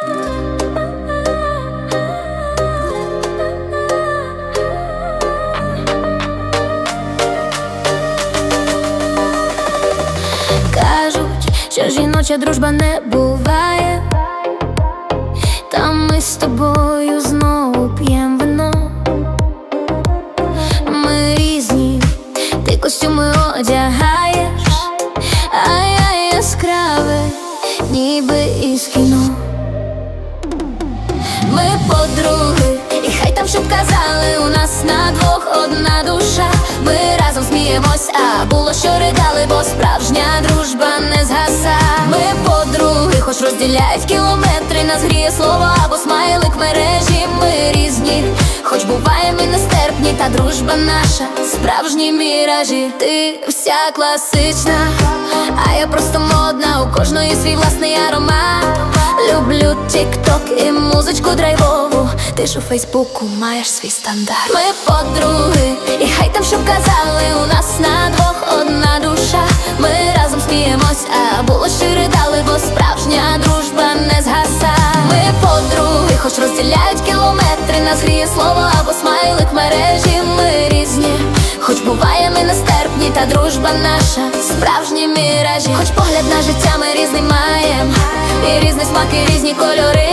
Що жіноча дружба не буває. Та ми з тобою знову п'єм вино. Ми різні, ти костюми одягаєш, а я яскраве, ніби із кіно. Щоб казали, у нас на двох одна душа. Ми разом сміємось, а було що ридали, бо справжня дружба не згаса. Ми подруги, хоч розділяють кілометри, нас гріє слово або смайлик мережі. Ми різні, хоч буваємо і нестерпні, та дружба наша, справжні міражі. Ти вся класична, а я просто модна, у кожної свій власний аромат. Люблю тік-ток і музичку драйвову. Ти ж у Фейсбуку маєш свій стандарт. Ми подруги, і хай там щоб казали, у нас на двох одна душа. Ми разом сміємось, а було що й ридали, бо справжня дружба не згаса. Ми подруги, хоч розділяють кілометри, нас гріє слово або смайлик мережі. Ми різні, хоч буває ми нестерпні, та дружба наша, справжні міражі. Хоч погляд на життя ми різний маєм, і різний смак, і різні кольори.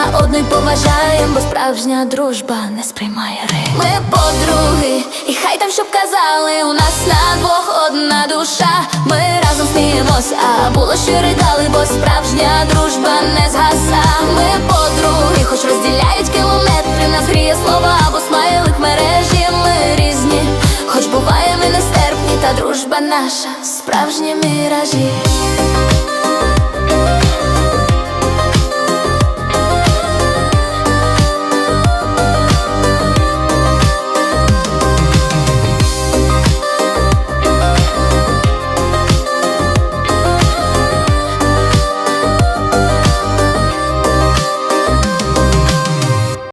Одна одну поважаєм, бо справжня дружба не сприймає рим. Ми подруги, і хай там щоб казали, у нас на двох одна душа. Ми разом сміємось, а було що ридали, бо справжня дружба не згаса. Ми подруги, хоч розділяють кілометри, нас гріє слова або смайлик мережі. Ми різні, хоч буває ми нестерпні, та дружба наша, справжні міражі.